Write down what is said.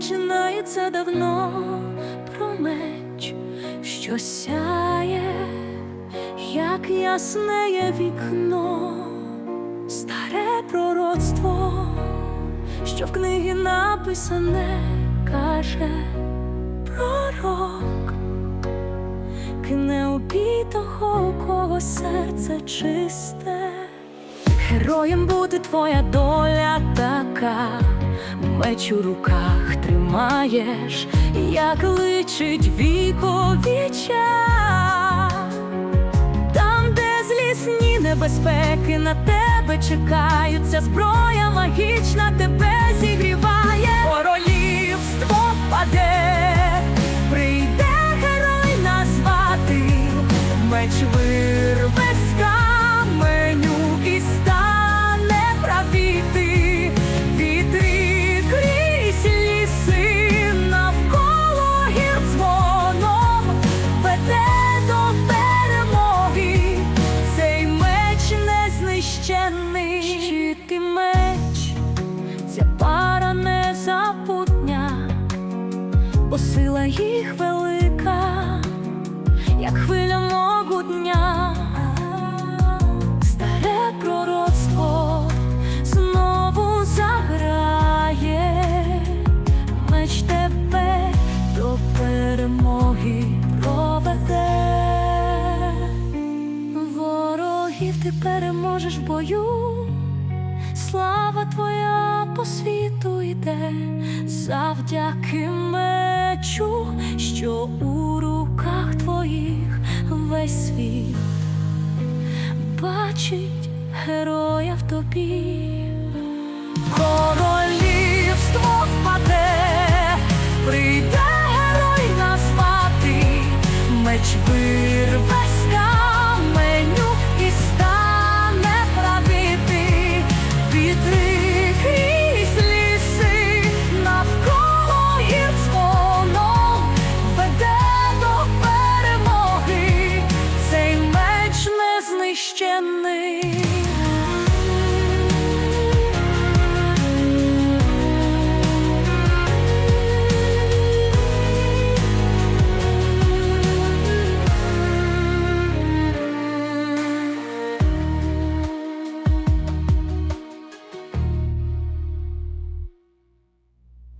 починається давно. Про меч, що сяє, як ясне вікно, старе пророцтво, що в книгі написане, каже пророк, убитого, у кого серце чисте. Героєм буде твоя доля така, меч у руках тримаєш, як личить віковіча. Там, де злісні небезпеки на тебе чекаються, зброя магічна тебе зігріває, бо сила їх велика як хвиля могутня, старе пророцтво знову заграє, меч тебе до перемоги проведе, ворогів ти переможеш в бою. Слава твоя по світу йде завдяки що у руках твоїх весь світ бачить героя в тобі. священный.